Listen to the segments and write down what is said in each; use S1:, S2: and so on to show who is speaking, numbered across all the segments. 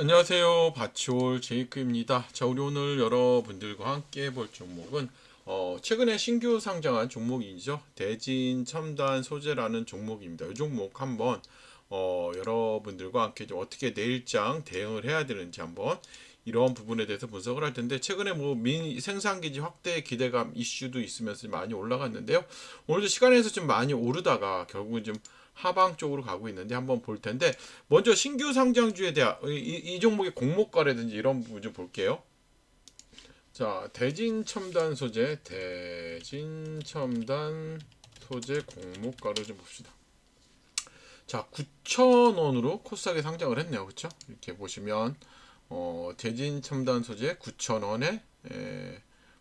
S1: 안녕하세요. 바치올 제이크입니다. 자, 우리 오늘 여러분들과 함께 볼 종목은 어, 최근에 신규 상장한 종목이죠. 대진 첨단 소재라는 종목입니다. 이 종목 한번 어, 여러분들과 함께 좀 어떻게 내일장 대응을 해야 되는지 한번 이런 부분에 대해서 분석을 할 텐데 최근에 뭐 민 생산기지 확대 기대감 이슈도 있으면서 많이 올라갔는데요. 오늘도 시간에서 좀 많이 오르다가 결국은 좀 하방 쪽으로 가고 있는데 한번 볼 텐데 먼저 신규 상장주에 대한 이, 이- 이 종목의 공모가라든지 이런 부분 좀 볼게요. 자, 대진 첨단 소재, 대진 첨단 소재 공모가를 좀 봅시다. 자, 9,000원으로 코스닥에 상장을 했네요. 그렇죠? 이렇게 보시면 어, 대진 첨단 소재 9,000원에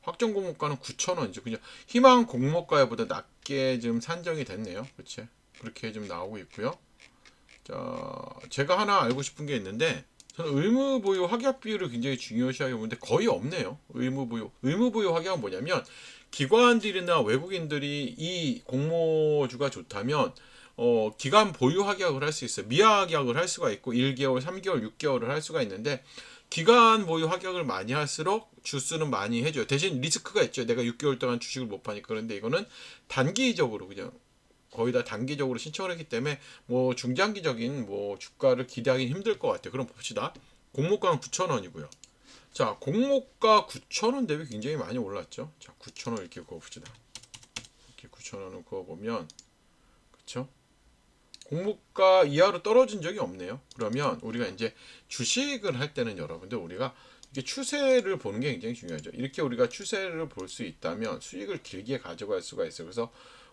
S1: 확정 공모가는 9,000원이죠. 그냥 희망 공모가보다 낮게 좀 산정이 됐네요. 그렇죠? 그렇게 좀 나오고 있고요. 자, 제가 하나 알고 싶은 게 있는데 저는 의무 보유 확약 비율을 굉장히 중요시하게 보는데 거의 없네요. 의무 보유. 의무 보유 확약은 뭐냐면 기관들이나 외국인들이 이 공모주가 좋다면 어, 기간 보유 확약을 할 수 있어요. 미확약을 할 수가 있고 1개월, 3개월, 6개월을 할 수가 있는데 기간 보유 확약을 많이 할수록 주수는 많이 해줘요. 대신 리스크가 있죠. 내가 6개월 동안 주식을 못 파니까 그런데 이거는 단기적으로 그냥 거의 다 단기적으로 신청을 했기 때문에 뭐 중장기적인 뭐 주가를 기대하기 힘들 것 같아요. 그럼 봅시다. 공모가는 9,000원이고요. 자, 공모가 9,000원 대비 굉장히 많이 올랐죠. 자, 9,000원 이렇게 그어 봅시다. 이렇게 9,000원을 그어 보면 그렇죠? 공모가 이하로 떨어진 적이 없네요. 그러면 우리가 이제 주식을 할 때는 여러분들 우리가 이게 추세를 보는 게 굉장히 중요하죠. 이렇게 우리가 추세를 볼 수 있다면 수익을 길게 가져갈 수가 있어요. 그래서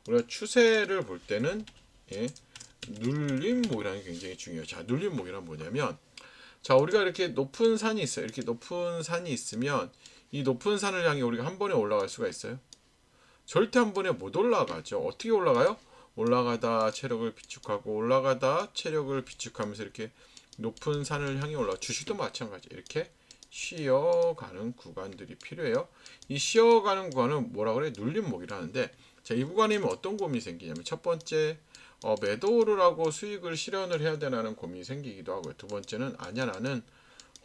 S1: 우리가 추세를 볼 때는 예, 눌림목이라는 게 굉장히 중요해요. 자, 눌림목이란 뭐냐면 자, 우리가 이렇게 높은 산이 있어요. 이렇게 높은 산이 있으면 이 높은 산을 향해 우리가 한 번에 올라갈 수가 있어요. 절대 한 번에 못 올라가죠. 어떻게 올라가요? 올라가다 체력을 비축하고 올라가다 체력을 비축하면서 이렇게 높은 산을 향해 올라. 주식도 마찬가지. 이렇게 쉬어가는 구간들이 필요해요. 이 쉬어가는 구간은 뭐라 그래? 눌림목이라는데 자, 이 구간이면 어떤 고민이 생기냐면 첫 번째 어, 매도를 하고 수익을 실현을 해야 되나는 고민이 생기기도 하고요. 두 번째는 아니야 나는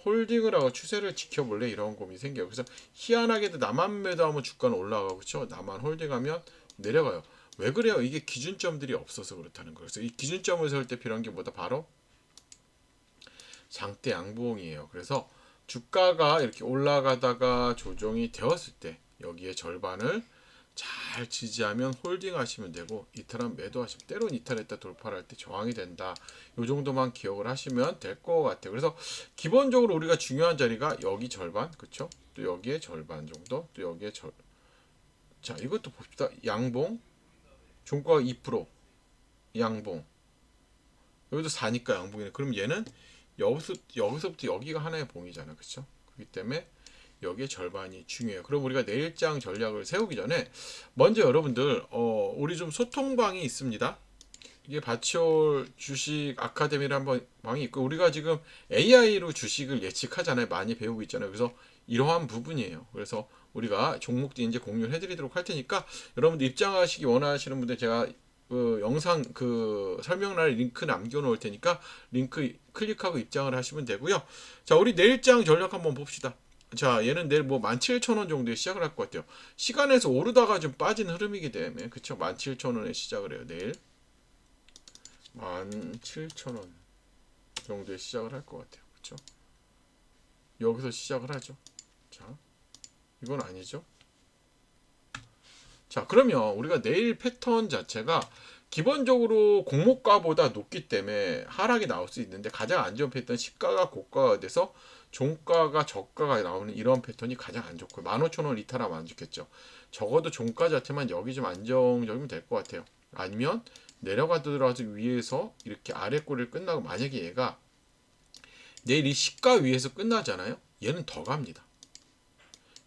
S1: 홀딩을 하고 추세를 지켜볼래 이런 고민이 생겨요. 그래서 희한하게도 나만 매도하면 주가는 올라가고 그렇죠. 나만 홀딩하면 내려가요. 왜 그래요? 이게 기준점들이 없어서 그렇다는 거예요. 그래서 이 기준점을 세울 때 필요한 게 뭐다? 바로 장대 양봉이에요. 그래서 주가가 이렇게 올라가다가 조정이 되었을 때 여기에 절반을 잘 지지하면 홀딩 하시면 되고 이탈하면 매도하시면 때론 이탈했다 돌파를 할 때 저항이 된다. 요 정도만 기억을 하시면 될 것 같아요. 그래서 기본적으로 우리가 중요한 자리가 여기 절반, 그쵸? 또 여기에 절반 정도, 또 여기에 절. 자, 이것도 봅시다. 양봉, 종가가 2%, 양봉. 여기도 4니까 양봉이네. 그럼 얘는 여기서 여기서부터 여기가 하나의 봉이잖아, 그쵸? 그렇기 때문에 여기에 절반이 중요해요. 그럼 우리가 내일장 전략을 세우기 전에 먼저 여러분들 어, 우리 좀 소통방이 있습니다. 이게 바치올 주식 아카데미를 한번 방이 있고 우리가 지금 AI로 주식을 예측하잖아요. 많이 배우고 있잖아요. 그래서 이러한 부분이에요. 그래서 우리가 종목도 이제 공유를 해드리도록 할 테니까 여러분들 입장하시기 원하시는 분들 제가 그 영상 그 설명란에 링크 남겨놓을 테니까 링크 클릭하고 입장을 하시면 되고요. 자, 우리 내일장 전략 한번 봅시다. 자, 얘는 내일 뭐 17,000원 정도에 시작을 할 것 같아요. 시간에서 오르다가 좀 빠진 흐름이기 때문에 그쵸? 17,000원에 시작을 해요. 내일 17,000원 정도에 시작을 할 것 같아요. 그쵸? 여기서 시작을 하죠. 자, 이건 아니죠. 자, 그러면 우리가 내일 패턴 자체가 기본적으로 공모가보다 높기 때문에 하락이 나올 수 있는데 가장 안 좋은 패턴 시가가 고가가 돼서 종가가 저가가 나오는 이런 패턴이 가장 안 좋고요. 15,000원 이탈하면 안 좋겠죠. 적어도 종가 자체만 여기 좀 안정적이면 될 것 같아요. 아니면 내려가더라도 위에서 이렇게 아래 꼬리를 끝나고 만약에 얘가 내일 이 시가 위에서 끝나잖아요. 얘는 더 갑니다.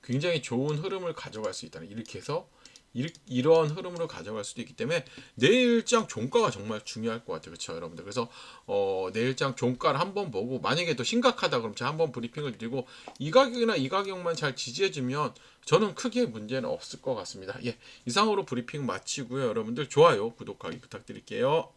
S1: 굉장히 좋은 흐름을 가져갈 수 있다. 이렇게 해서 이- 이러한 흐름으로 가져갈 수도 있기 때문에 내일장 종가가 정말 중요할 것 같아요. 그렇죠, 여러분들. 그래서 어, 내일장 종가를 한번 보고 만약에 더 심각하다 그러면 제가 한번 브리핑을 드리고 이 가격이나 이 가격만 잘 지지해 주면 저는 크게 문제는 없을 것 같습니다. 예, 이상으로 브리핑 마치고요. 여러분들 좋아요, 구독하기 부탁드릴게요.